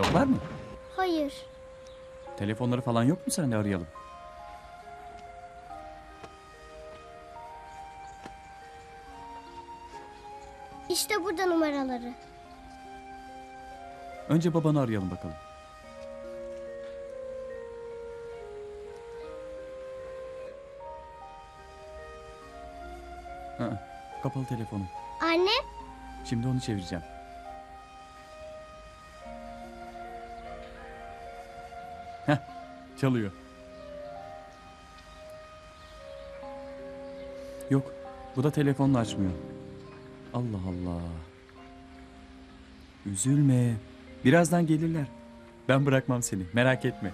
Yoklar mı? Hayır. Telefonları falan yok mu sende arayalım? İşte burada numaraları. Önce babanı arayalım bakalım. Ha, kapalı telefonu. Anne, Şimdi onu çevireceğim. Çalıyor. Yok, bu da telefonla açmıyor. Allah Allah. Üzülme. Birazdan gelirler. Ben bırakmam seni, merak etme.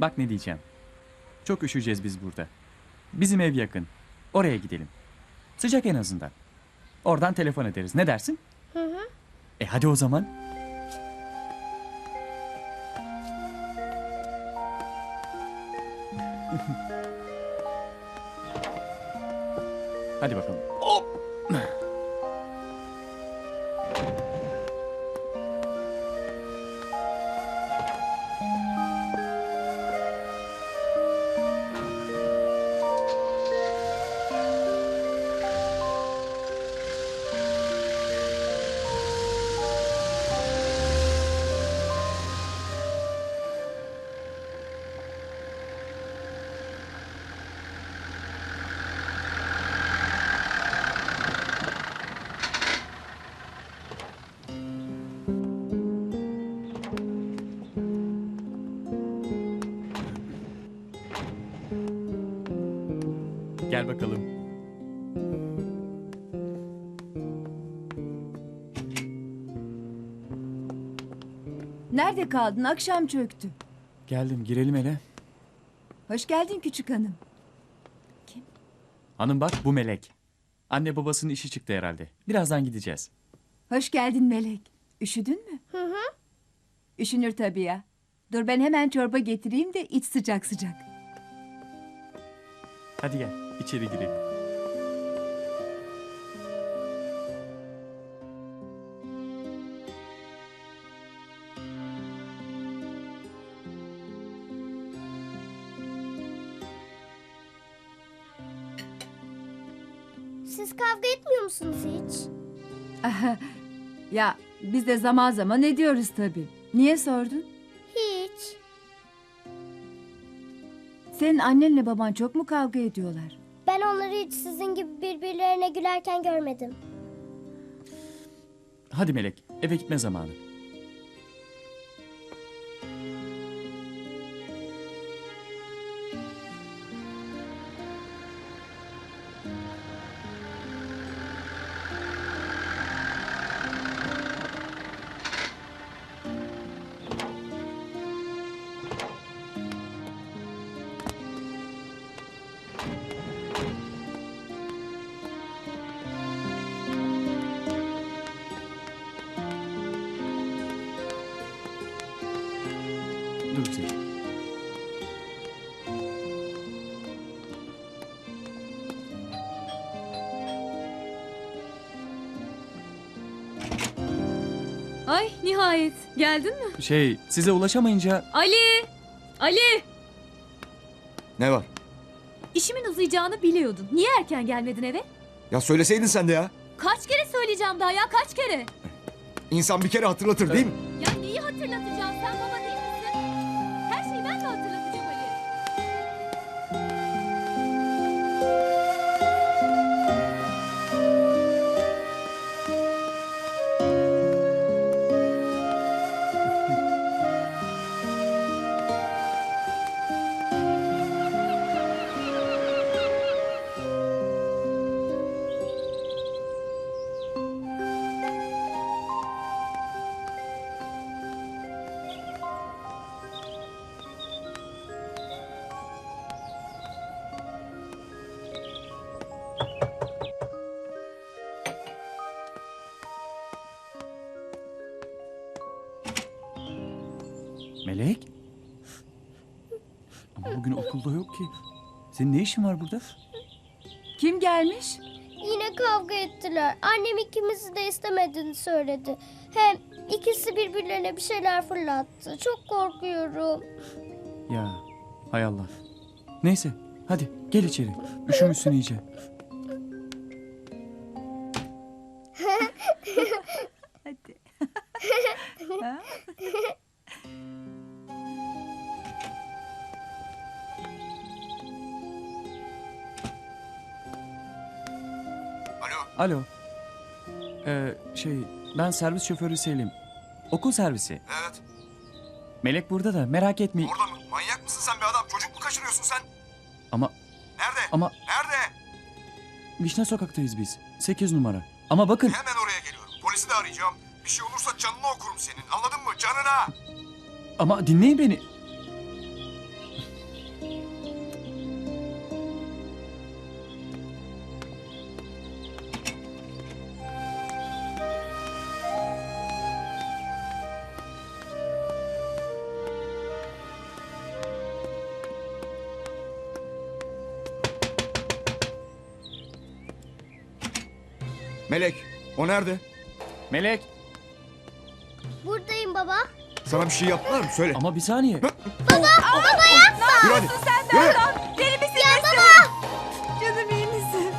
Bak ne diyeceğim. Çok üşüyeceğiz biz burada. Bizim ev yakın. Oraya gidelim. Sıcak en azından. Oradan telefon ederiz. Ne dersin? Hı hı. E hadi o zaman. hadi bakalım. Gel bakalım. Nerede kaldın? Akşam çöktü. Geldim girelim hele. Hoş geldin küçük hanım. Hanım bak bu melek. Anne babasının işi çıktı herhalde. Birazdan gideceğiz. Hoş geldin Melek. Üşüdün mü? Hı hı. Üşünür tabii ya. Dur ben hemen çorba getireyim de iç sıcak sıcak. Hadi gel içeri girelim. Siz kavga etmiyor musunuz hiç? Ya biz de zaman zaman ediyoruz tabii. Niye sordun? Hiç. Senin annenle baban çok mu kavga ediyorlar? Onları hiç sizin gibi birbirlerine gülerken görmedim. Hadi Melek eve gitme zamanı. Ay nihayet. Geldin mi? Şey size ulaşamayınca Ali! Ali! Ne var? İşimin uzayacağını biliyordun. Niye erken gelmedin eve? Ya söyleseydin sen de ya. Kaç kere söyleyeceğim daha ya kaç kere? İnsan bir kere hatırlatır değil mi? Melek? Ama bugün okulda yok ki. Senin ne işin var burada? Kim gelmiş? Yine kavga ettiler. Annem ikimizi de istemediğini söyledi. Hem ikisi birbirlerine bir şeyler fırlattı. Çok korkuyorum. Ya hay Allah. Neyse hadi gel içeri. Üşümüşsün iyice. Hadi. Alo. Ee, şey ben servis şoförü Selim. Okul servisi. Evet. Melek burada da merak etmeyin. Orada mı? Manyak mısın sen be adam? Çocuk mu kaçırıyorsun sen? Ama Nerede? ama Nerede? Vişne sokaktayız biz. 8 numara. Ama bakın Hemen oraya geliyorum. Polisi de arayacağım. Bir şey olursa canını okurum senin. Anladın mı? Canına. ama dinleyin beni. Melek. O nerede? Melek Buradayım baba. Sana bir şey yaptılar mı? Söyle. ama bir saniye. Yürü hadi. Sen de Yürü. adam. Deli misin? Ya baba. Canım iyi misin?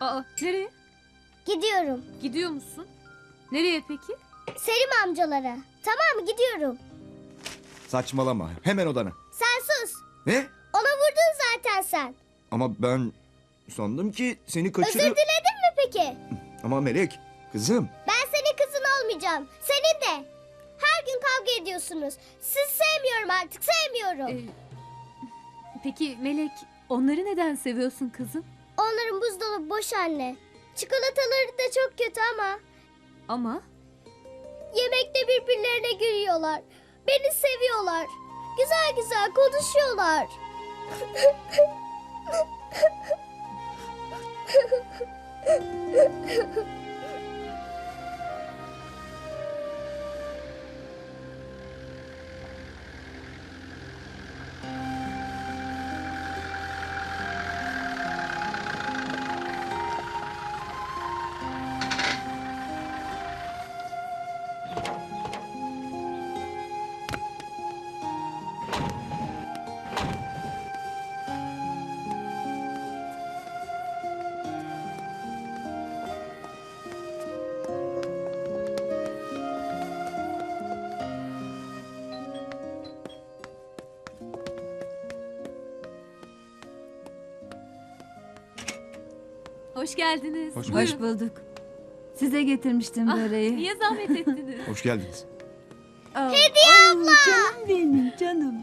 Aa nereye? Gidiyorum. Gidiyor musun? Nereye peki? Selim amcalara. Tamam mı? Gidiyorum. Saçmalama. Hemen odana. Sen sus. Ne? Ona vurdun zaten sen. Ama ben sandım ki seni Özür kaçırır... diledin mi peki? Ama Melek, kızım. Ben senin kızın olmayacağım. Senin de. Her gün kavga ediyorsunuz. Sizi sevmiyorum artık. Sevmiyorum. Ee, peki Melek onları neden seviyorsun kızım? Onların buzdolabı boş anne. Çikolataları da çok kötü ama Ama yemekte birbirlerine gülüyorlar. Beni seviyorlar. Güzel güzel konuşuyorlar. hoş geldiniz. Hoş Buyurun. Hoş bulduk. Size getirmiştim Ah, böreği. niye zahmet ettiniz? Hoş geldiniz. Hediye abla. Canım benim canım.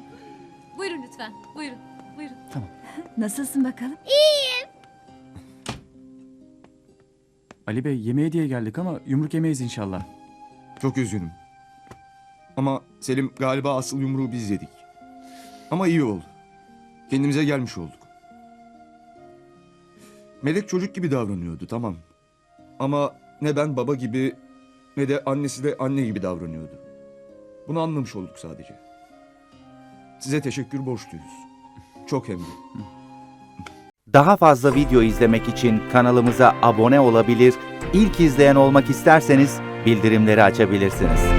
buyurun lütfen. Buyurun. Buyurun. Nasılsın bakalım? Ali Bey yemeğe diye geldik ama yumruk yemeyiz inşallah. Çok üzgünüm. Ama Selim galiba asıl yumruğu biz yedik. Ama iyi oldu. Kendimize gelmiş olduk. Melek çocuk gibi davranıyordu tamam. Ama ne ben baba gibi ne de annesi de anne gibi davranıyordu. Bunu anlamış olduk sadece. Size teşekkür borçluyuz. Çok hem. Daha fazla video izlemek için kanalımıza abone olabilir, ilk izleyen olmak isterseniz bildirimleri açabilirsiniz.